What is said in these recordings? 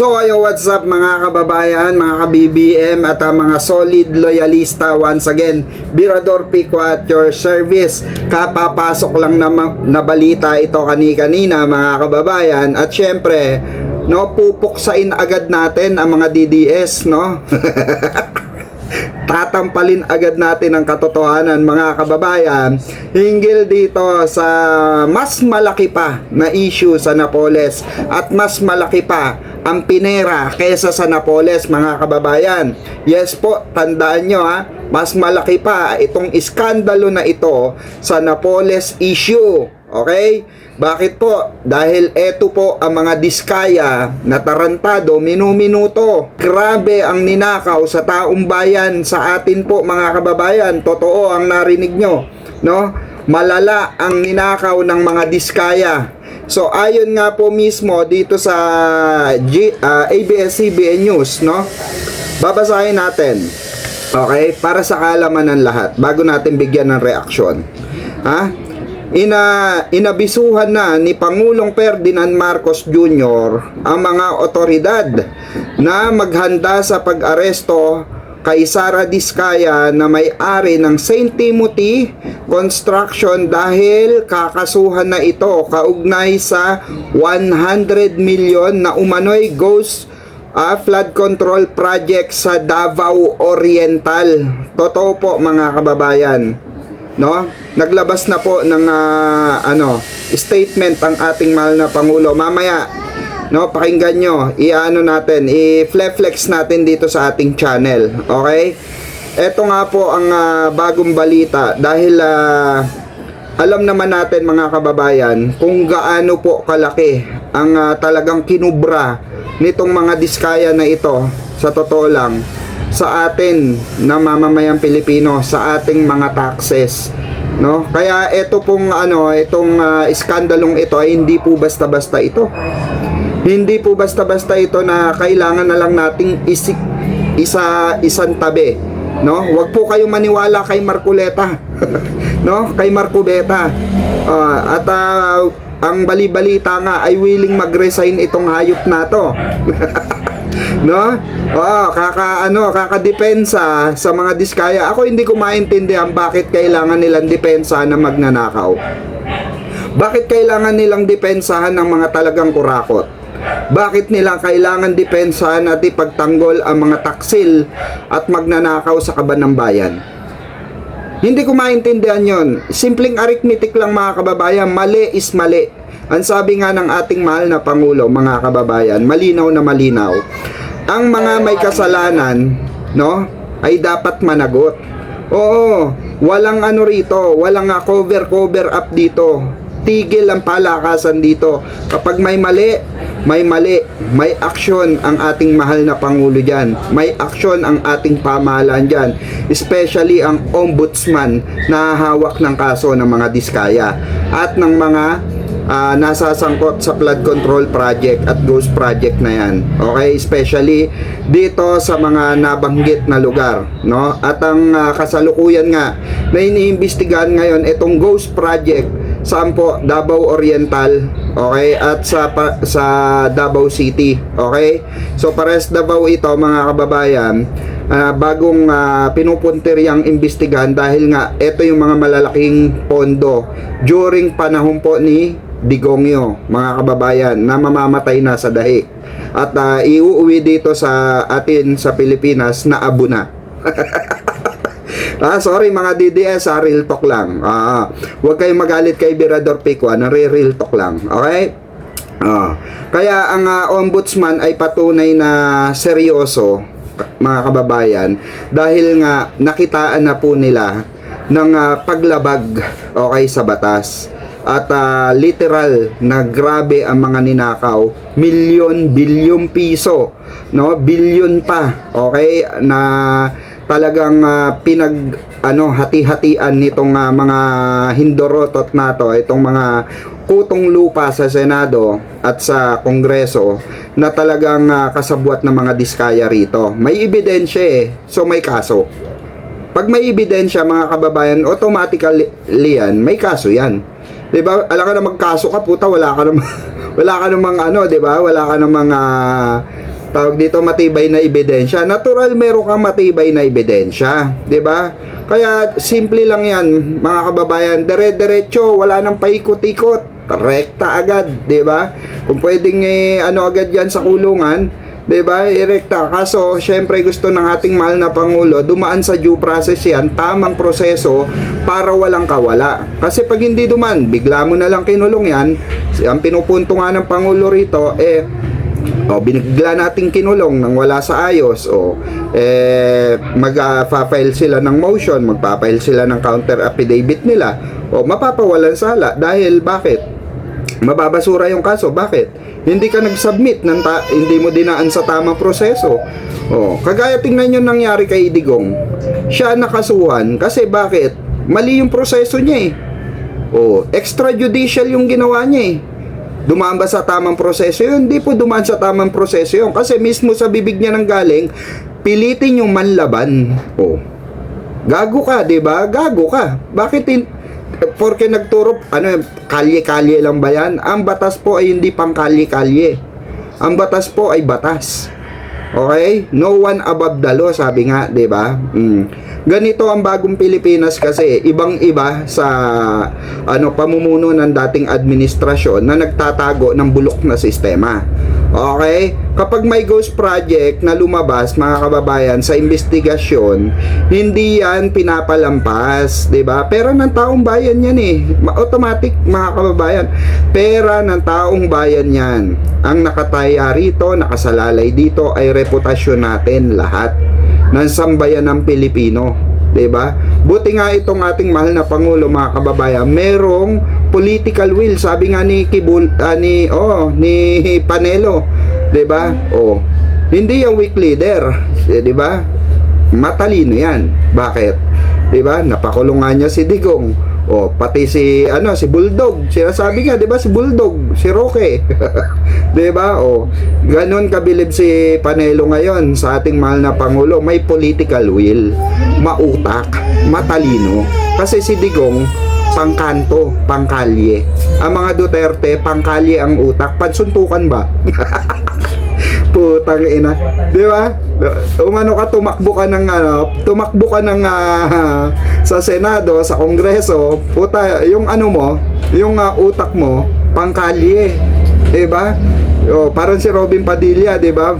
So ayo what's up mga kababayan, mga ka-BBM at ah, mga solid loyalista once again. Birador Pico at your service. Kapapasok lang na, na balita ito kani-kanina mga kababayan. At syempre, no, pupuksain agad natin ang mga DDS no tatampalin agad natin ang katotohanan mga kababayan. Hinggil dito sa mas malaki pa na issue sa Napoles at mas malaki pa ang pinera kaysa sa Napoles mga kababayan. Yes po tandaan nyo ha? Mas malaki pa itong iskandalo na ito sa Napoles issue Okay? Bakit po? Dahil eto po ang mga diskaya na tarantado minuminuto. Grabe ang ninakaw sa taong bayan sa atin po mga kababayan. Totoo ang narinig nyo. No? Malala ang ninakaw ng mga diskaya. So ayon nga po mismo dito sa G, ah, ABS-CBN News, no? Babasahin natin. Okay? Para sa kaalaman ng lahat bago natin bigyan ng reaksyon. Ha? Ina inabisuhan na ni Pangulong Ferdinand Marcos Jr. ang mga otoridad na maghanda sa pag-aresto kay Sara Diskaya na may-ari ng St. Timothy Construction dahil kakasuhan na ito kaugnay sa 100 million na umano'y ghost ah, flood control project sa Davao Oriental. Totoo po mga kababayan no? Naglabas na po ng ah, ano, statement ang ating mahal na pangulo. Mamaya, no, pakinggan nyo, i-ano natin, i-flex natin dito sa ating channel. Okay? Ito nga po ang ah, bagong balita dahil ah, alam naman natin mga kababayan kung gaano po kalaki ang ah, talagang kinubra nitong mga diskaya na ito sa totoo lang sa atin na mamamayang Pilipino sa ating mga taxes no? Kaya ito pong ano itong ah, iskandalong ito ay hindi po basta-basta ito. Hindi po basta-basta ito na kailangan na lang nating isik isa isang tabi no? Wag po kayong maniwala kay Marculeta no? Kay Marcubeta Ah, at ah, ang bali-balita nga ay willing mag-resign itong hayop na to no? Oh, kaka ano, kakadepensa sa mga diskaya. Ako hindi ko maintindihan bakit kailangan nilang depensa na magnanakaw. Bakit kailangan nilang depensahan ng mga talagang kurakot? Bakit nila kailangan depensahan at ipagtanggol ang mga taksil at magnanakaw sa kaban ng bayan? Hindi ko maintindihan yon. Simpleng arithmetic lang mga kababayan, mali is mali. Ang sabi nga ng ating mahal na Pangulo, mga kababayan, malinaw na malinaw. Ang mga may kasalanan, no, ay dapat managot. Oo, walang ano rito, walang uh, cover cover up dito. Tigil ang palakasan dito. Kapag may mali, may mali, may action ang ating mahal na Pangulo dyan. May action ang ating pamahalaan dyan. Especially ang ombudsman na hawak ng kaso ng mga diskaya at ng mga ah, nasasangkot sa flood control project at ghost project na yan. Okay, especially dito sa mga nabanggit na lugar, no? At ang ah, kasalukuyan nga na iniimbestigahan ngayon itong ghost project saan po Davao Oriental, okay? At sa pa, sa Davao City, okay? So pares Davao ito mga kababayan, ah, bagong uh, pinupuntiryang imbestigahan dahil nga ito yung mga malalaking pondo during panahon po ni Digongyo, mga kababayan, na mamamatay na sa dahi. At ah, iuuwi dito sa atin sa Pilipinas na abo na. ah, sorry mga DDS, ah, real talk lang. Ah, huwag kayong magalit kay Birador Pico, ah, real talk lang. Okay? Ah, kaya ang ah, ombudsman ay patunay na seryoso mga kababayan dahil nga nakitaan na po nila ng ah, paglabag okay sa batas at ah, literal na grabe ang mga ninakaw. Milyon bilyong piso no? Bilyon pa okay? Na talagang ah, pinag ano hati-hatian nitong ah, mga hindorotot na to itong mga kutong lupa sa Senado at sa Kongreso na talagang ah, kasabwat ng mga diskaya rito. May ebidensya eh. So may kaso. Pag may ebidensya mga kababayan automatically yan may kaso yan 'di ba alam ka na magkaso ka puta wala ka namang wala ka namang ano 'di ba wala ka namang ah, tawag dito matibay na ebidensya. Natural meron kang matibay na ebidensya, 'di ba? Kaya simple lang 'yan, mga kababayan, dire-diretso, wala nang paikot-ikot, rekta agad, 'di ba? Kung pwedeng eh, ano agad 'yan sa kulungan, 'di ba? Irekta. Kaso, syempre gusto ng ating mahal na pangulo dumaan sa due process 'yan, tamang proseso para walang kawala. Kasi pag hindi duman, bigla mo na lang kinulong 'yan. Ang pinupunto nga ng pangulo rito eh o binigla nating kinulong nang wala sa ayos o eh mag-file sila ng motion, magpa-file sila ng counter affidavit nila o mapapawalan sala dahil bakit? Mababasura yung kaso. Bakit? Hindi ka nag-submit, ng ta- hindi mo dinaan sa tamang proseso. Oh, kagaya tingnan nyo nangyari kay Digong. Siya nakasuhan kasi bakit? Mali yung proseso niya eh. Oh, extrajudicial yung ginawa niya eh. Dumaan ba sa tamang proseso yun? Hindi po dumaan sa tamang proseso yun. Kasi mismo sa bibig niya ng galing, pilitin yung manlaban. Oh. Gago ka, 'di ba? Gago ka. Bakit in Porque nagturo ano kalye-kalye lang ba 'yan? Ang batas po ay hindi pang kalye-kalye. Ang batas po ay batas. Okay? No one above the law, sabi nga, 'di ba? Mm. Ganito ang bagong Pilipinas kasi ibang-iba sa ano pamumuno ng dating administrasyon na nagtatago ng bulok na sistema. Okay? Kapag may ghost project na lumabas, mga kababayan, sa investigasyon, hindi yan pinapalampas, 'di ba? Pera ng taong bayan yan eh. Ma- Automatic, mga kababayan. Pera ng taong bayan yan. Ang nakataya rito, nakasalalay dito ay reputasyon natin lahat ng sambayan ng Pilipino. ba? Buti nga itong ating mahal na pangulo mga kababayan, merong political will. Sabi nga ni Kibul ah, ni oh, ni Panelo, ba? Oh. Hindi yung weak leader, eh, ba? Matalino 'yan. Bakit? 'Di ba? Napakulong niya si Digong. Oh, pati si ano, si Bulldog. Sinasabi nga, 'di ba, si Bulldog, si Roque. 'Di ba? Oh, ganun kabilib si Panelo ngayon sa ating mahal na pangulo, may political will, mautak, matalino. Kasi si Digong pangkanto, pangkalye. Ang mga Duterte, pangkalye ang utak, pansuntukan ba? Putang ina. Di ba? Umano ka, tumakbo ka ng ano, tumakbo ka ng ah, sa Senado, sa Kongreso, puta, yung ano mo, yung ah, utak mo, pangkalye. Di ba? O, parang si Robin Padilla, di ba?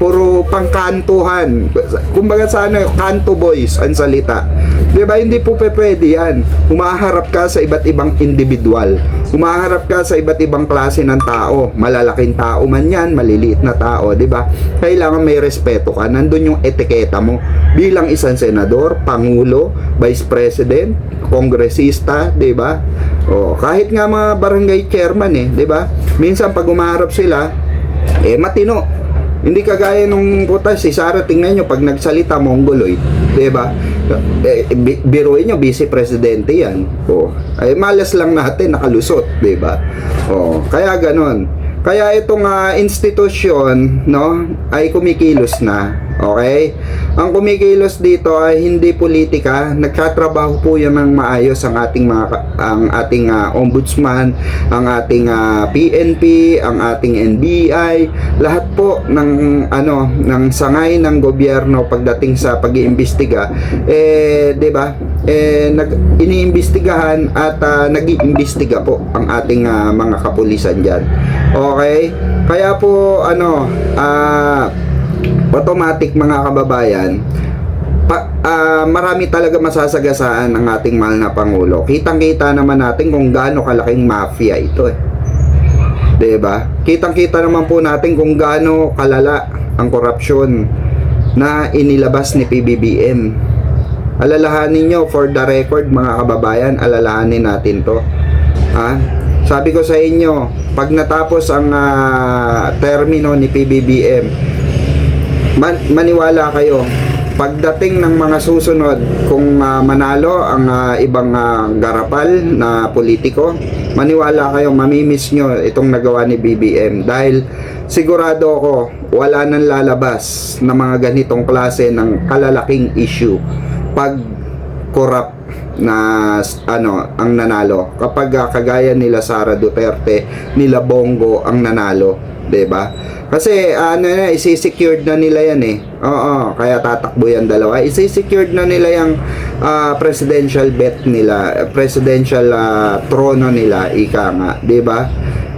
Puro pangkantuhan. Kumbaga sa ano, kanto boys ang salita. Di ba? Hindi po pwede yan. Humaharap ka sa iba't ibang individual. Humaharap ka sa iba't ibang klase ng tao. Malalaking tao man yan, maliliit na tao, di ba? Kailangan may respeto ka. Nandun yung etiketa mo bilang isang senador, pangulo, vice president, kongresista, di ba? O, kahit nga mga barangay chairman eh, di ba? Minsan pag umaharap sila, eh matino. Hindi kagaya nung puta si Sara tingnan nyo pag nagsalita mongoloid, 'di ba? Eh, bi- biruin nyo vice presidente 'yan. Oh, ay malas lang natin nakalusot, ba? Oh, kaya ganon. Kaya itong ah, institusyon, no, ay kumikilos na. Okay? Ang kumikilos dito ay hindi politika, nagtatrabaho po 'yan ng maayos ang ating mga ang ating ah, ombudsman, ang ating ah, PNP, ang ating NBI, lahat po ng ano ng sangay ng gobyerno pagdating sa pag-iimbestiga eh 'di ba? Eh nag iniimbestigahan at ah, nag-iimbestiga po ang ating ah, mga kapulisan diyan. Okay? Kaya po ano ah automatic mga kababayan pa, ah, marami talaga masasagasaan ang ating mahal na Pangulo. Kitang-kita naman natin kung gaano kalaking mafia ito eh. ba? Kitang-kita naman po natin kung gaano kalala ang korupsyon na inilabas ni PBBM. Alalahanin nyo for the record mga kababayan, alalahanin natin to. Ha? Sabi ko sa inyo, pag natapos ang ah, termino ni PBBM, man- maniwala kayo, pagdating ng mga susunod, kung ah, manalo ang ah, ibang ah, garapal na politiko, maniwala kayo, mamimiss nyo itong nagawa ni BBM dahil sigurado ako wala nang lalabas na mga ganitong klase ng kalalaking issue pag corrupt na ano ang nanalo. Kapag ah, kagaya nila Sara Duterte, nila Bongo ang nanalo, 'di ba? Kasi ano na, isi-secured na nila yan eh. Oo, kaya tatakbo yan dalawa. Isi-secured na nila yung ah, presidential bet nila, presidential ah, trono nila, ika nga, 'di ba?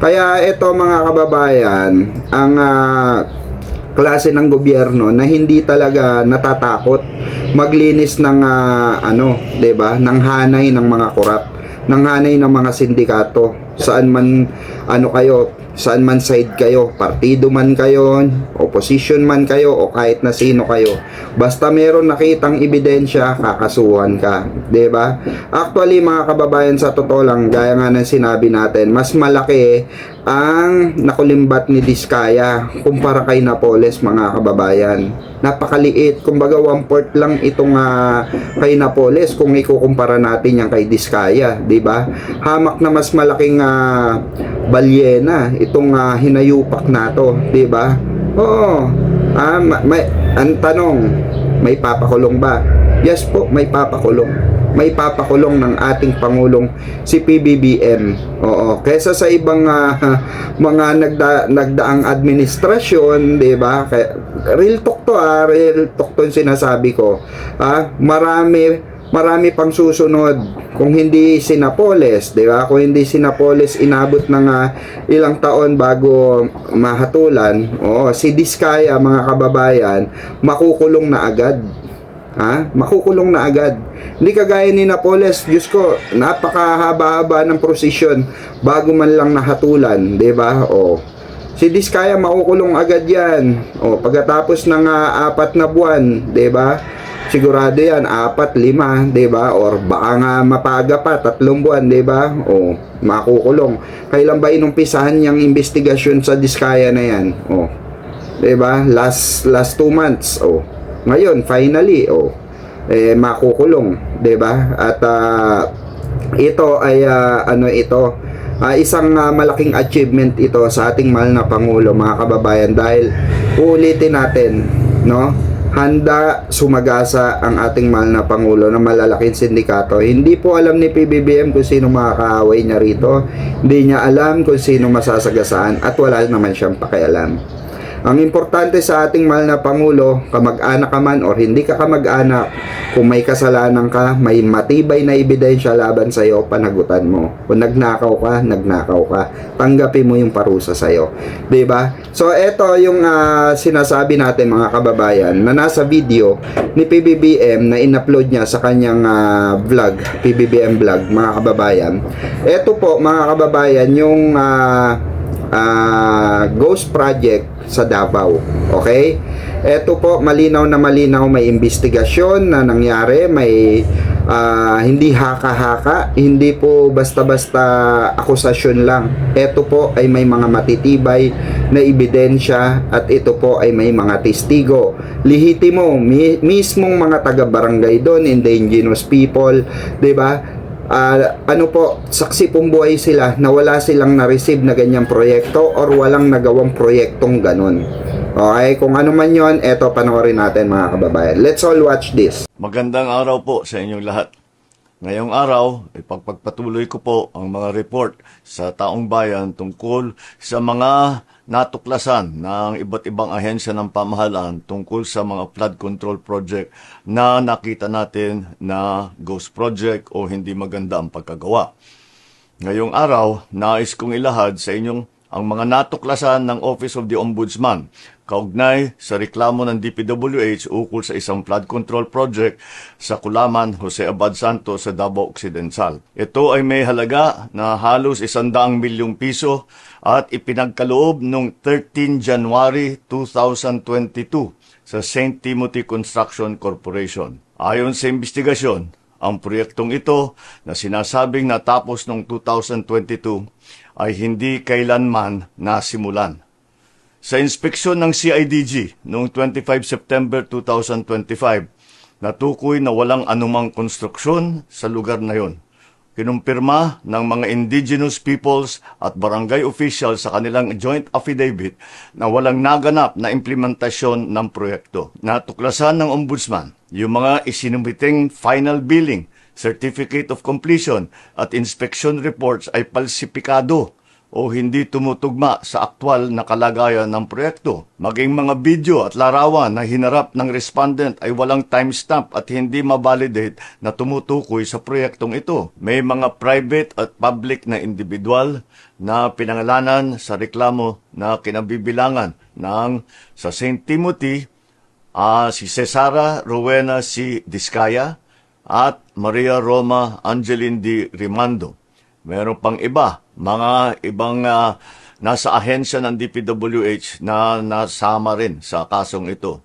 Kaya ito mga kababayan, ang ah, klase ng gobyerno na hindi talaga natatakot maglinis ng ah, ano, 'di ba? ng hanay ng mga korap, ng hanay ng mga sindikato. Saan man ano kayo, saan man side kayo, partido man kayo, opposition man kayo o kahit na sino kayo. Basta meron nakitang ebidensya, kakasuhan ka, 'di ba? Actually mga kababayan sa totoo lang, gaya nga ng sinabi natin, mas malaki ang nakulimbat ni Diskaya kumpara kay Napoles mga kababayan. Napakaliit. Kumbaga one port lang itong ah, kay Napoles kung ikukumpara natin yan kay Diskaya, 'di ba? Hamak na mas malaking ah, balyena itong ah, hinayupak na to, 'di ba? Oo. Ah, ma- may ang tanong, may papakulong ba? Yes po, may papakulong. May papakulong ng ating pangulong si PBBM. Oo, kaysa sa ibang ah, mga nagda, nagdaang administrasyon, 'di ba? Real talk to, ah, real talk to yung sinasabi ko. Ah, marami marami pang susunod kung hindi si Napoles, 'di ba? Kung hindi si Napoles inabot ng ah, ilang taon bago mahatulan, oo, si Diskaya mga kababayan, makukulong na agad. Ha? Makukulong na agad. Hindi kagaya ni Napoles, Diyos ko, napakahaba-haba ng prosesyon bago man lang nahatulan, 'di ba? O Si Diskaya makukulong agad 'yan. O pagkatapos ng ah, apat na buwan, 'di ba? Sigurado 'yan, apat, lima, ba? Or baka nga mapaga pa, tatlong buwan, ba? O makukulong. Kailan ba inumpisahan yung investigasyon sa Diskaya na 'yan? O 'di ba? Last last two months. Oh. Ngayon finally, oh. Eh makukulong, 'di ba? At ah, ito ay ah, ano ito? Ah, isang ah, malaking achievement ito sa ating mahal na pangulo, mga kababayan dahil uulitin natin, no? Handa sumagasa ang ating mahal na pangulo na malalaking sindikato. Hindi po alam ni PBBM kung sino makakaaway niya rito. Hindi niya alam kung sino masasagasaan at wala naman siyang pakialam. Ang importante sa ating mahal na Pangulo, kamag-anak ka man or hindi ka kamag-anak, kung may kasalanan ka, may matibay na ebidensya laban sa iyo, panagutan mo. Kung nagnakaw ka, nagnakaw ka. Tanggapin mo yung parusa sa iyo. 'Di ba? So ito yung ah, sinasabi natin mga kababayan na nasa video ni PBBM na in-upload niya sa kanyang ah, vlog, PBBM vlog mga kababayan. Ito po mga kababayan yung ah, ah, Ghost Project sa Davao. Okay? Ito po, malinaw na malinaw may investigasyon na nangyari, may ah, hindi haka-haka, hindi po basta-basta akusasyon lang. Ito po ay may mga matitibay na ebidensya at ito po ay may mga testigo. Lihitimo, mi- mismong mga taga-barangay doon, indigenous people, 'di ba? Ah, ano po, saksi pong buhay sila na wala silang na-receive na ganyang proyekto or walang nagawang proyektong ganun. Okay, kung ano man yon, eto panoorin natin mga kababayan. Let's all watch this. Magandang araw po sa inyong lahat. Ngayong araw, ipagpagpatuloy ko po ang mga report sa taong bayan tungkol sa mga natuklasan ng iba't ibang ahensya ng pamahalaan tungkol sa mga flood control project na nakita natin na ghost project o hindi maganda ang pagkagawa. Ngayong araw, nais kong ilahad sa inyong ang mga natuklasan ng Office of the Ombudsman kaugnay sa reklamo ng DPWH ukol sa isang flood control project sa Kulaman, Jose Abad Santos sa Davao Occidental. Ito ay may halaga na halos isandaang milyong piso at ipinagkaloob noong 13 January 2022 sa St. Timothy Construction Corporation. Ayon sa investigasyon, ang proyektong ito na sinasabing natapos noong 2022 ay hindi kailanman nasimulan. Sa inspeksyon ng CIDG noong 25 September 2025, natukoy na walang anumang konstruksyon sa lugar na yon. Kinumpirma ng mga indigenous peoples at barangay officials sa kanilang joint affidavit na walang naganap na implementasyon ng proyekto. Natuklasan ng ombudsman yung mga isinumiting final billing certificate of completion at inspection reports ay palsipikado o hindi tumutugma sa aktwal na kalagayan ng proyekto. Maging mga video at larawan na hinarap ng respondent ay walang timestamp at hindi mabalidate na tumutukoy sa proyektong ito. May mga private at public na individual na pinangalanan sa reklamo na kinabibilangan ng sa St. Timothy, ah, si Cesara Rowena C. Discaya at Maria Roma Angeline D. Rimando. Meron pang iba, mga ibang ah, nasa ahensya ng DPWH na nasama rin sa kasong ito.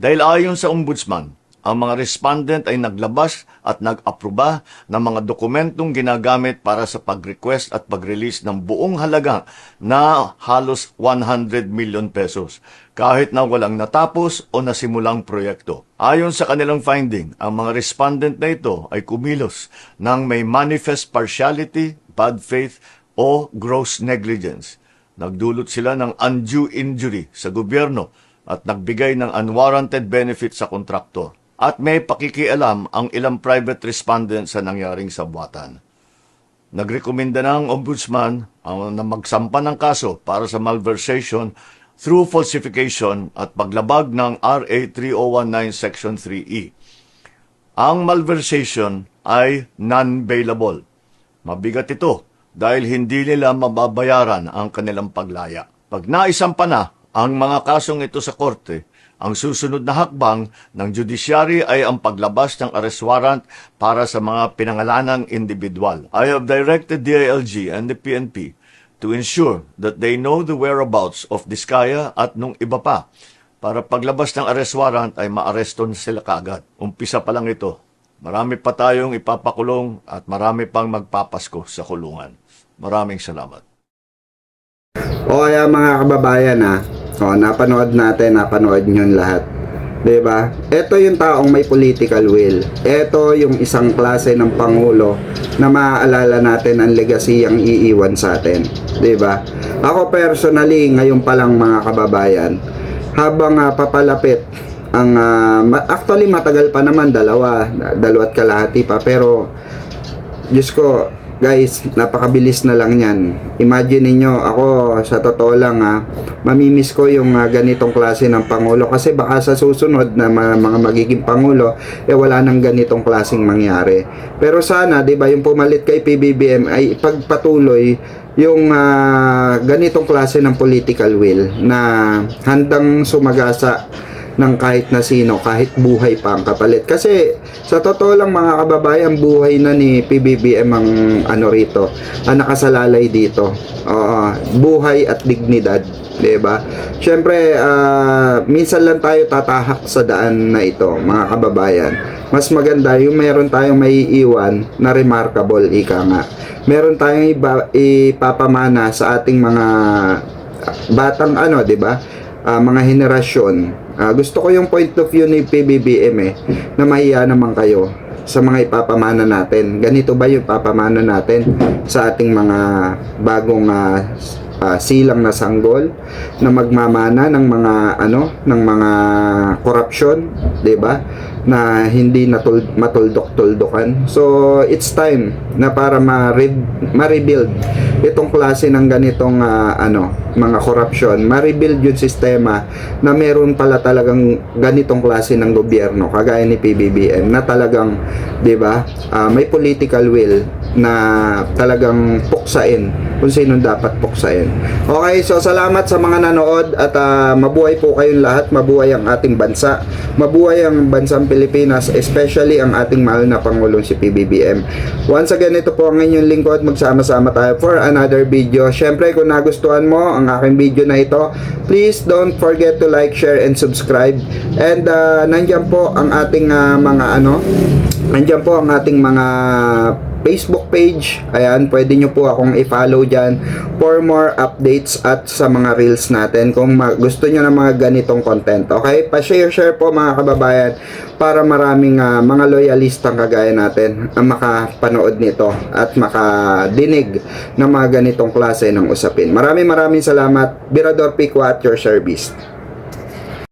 Dahil ayon sa ombudsman, ang mga respondent ay naglabas at nag-aproba ng mga dokumentong ginagamit para sa pag-request at pag-release ng buong halaga na halos 100 million pesos kahit na walang natapos o nasimulang proyekto. Ayon sa kanilang finding, ang mga respondent na ito ay kumilos ng may manifest partiality, bad faith o gross negligence. Nagdulot sila ng undue injury sa gobyerno at nagbigay ng unwarranted benefit sa kontraktor. At may pakikialam ang ilang private respondent sa nangyaring sabwatan. Nagrekomenda ng ombudsman ang na magsampa ng kaso para sa malversation through falsification at paglabag ng RA 3019 Section 3E. Ang malversation ay non-bailable. Mabigat ito dahil hindi nila mababayaran ang kanilang paglaya. Pag naisampa na ang mga kasong ito sa korte, ang susunod na hakbang ng judiciary ay ang paglabas ng arrest warrant para sa mga pinangalanang individual. I have directed DILG and the PNP to ensure that they know the whereabouts of Diskaya at nung iba pa para paglabas ng arrest warrant ay maaresto na sila kaagad. Umpisa pa lang ito. Marami pa tayong ipapakulong at marami pang magpapasko sa kulungan. Maraming salamat. O kaya mga kababayan ha, o, napanood natin, napanood nyo lahat. ba? Ito yung taong may political will. Ito yung isang klase ng pangulo na maaalala natin ang legacy ang iiwan sa atin. ba? Ako personally, ngayon pa lang mga kababayan, habang ah, papalapit ang ma- actually matagal pa naman dalawa, dalawat kalahati pa pero Diyos ko, guys, napakabilis na lang yan. Imagine niyo ako, sa totoo lang ha, mamimiss ko yung ah, ganitong klase ng Pangulo kasi baka sa susunod na ma- mga magiging Pangulo, eh wala nang ganitong klaseng mangyari. Pero sana, di ba, yung pumalit kay PBBM ay pagpatuloy yung ah, ganitong klase ng political will na handang sumagasa ng kahit na sino, kahit buhay pa ang kapalit. Kasi sa totoo lang mga kababayan, buhay na ni PBBM ang ano rito, ang nakasalalay dito. Oo, buhay at dignidad, 'di ba? Syempre, ah, minsan lang tayo tatahak sa daan na ito, mga kababayan. Mas maganda yung meron tayong maiiwan na remarkable ika nga. Meron tayong iba, ipapamana sa ating mga batang ano, 'di ba? ah, mga henerasyon. Ah, gusto ko yung point of view ni PBBM eh, na mahiya naman kayo sa mga ipapamana natin. Ganito ba yung ipapamana natin sa ating mga bagong ah, ah, silang na sanggol na magmamana ng mga ano ng mga korupsyon, 'di ba? Na hindi natul matuldok-tuldokan. So, it's time na para ma-re- ma-rebuild itong klase ng ganitong ah, ano, mga corruption, ma-rebuild yung sistema na meron pala talagang ganitong klase ng gobyerno kagaya ni PBBM na talagang 'di ba? ah, may political will na talagang puksain kung sino dapat puksain. Okay, so salamat sa mga nanood at ah, mabuhay po kayong lahat, mabuhay ang ating bansa, mabuhay ang bansang Pilipinas, especially ang ating mahal na Pangulong si PBBM. Once again, ito po ang inyong lingkod, magsama-sama tayo for another video. Syempre, kung nagustuhan mo ang aking video na ito, please don't forget to like, share, and subscribe. And ah, nandyan po ang ating ah, mga ano, nandyan po ang ating mga Facebook page. Ayan, pwede nyo po akong i-follow dyan for more updates at sa mga reels natin kung gusto nyo ng mga ganitong content. Okay? Pa-share-share po mga kababayan para maraming ah, mga loyalistang kagaya natin ang makapanood nito at makadinig ng mga ganitong klase ng usapin. Maraming maraming salamat. Birador Pico at your service.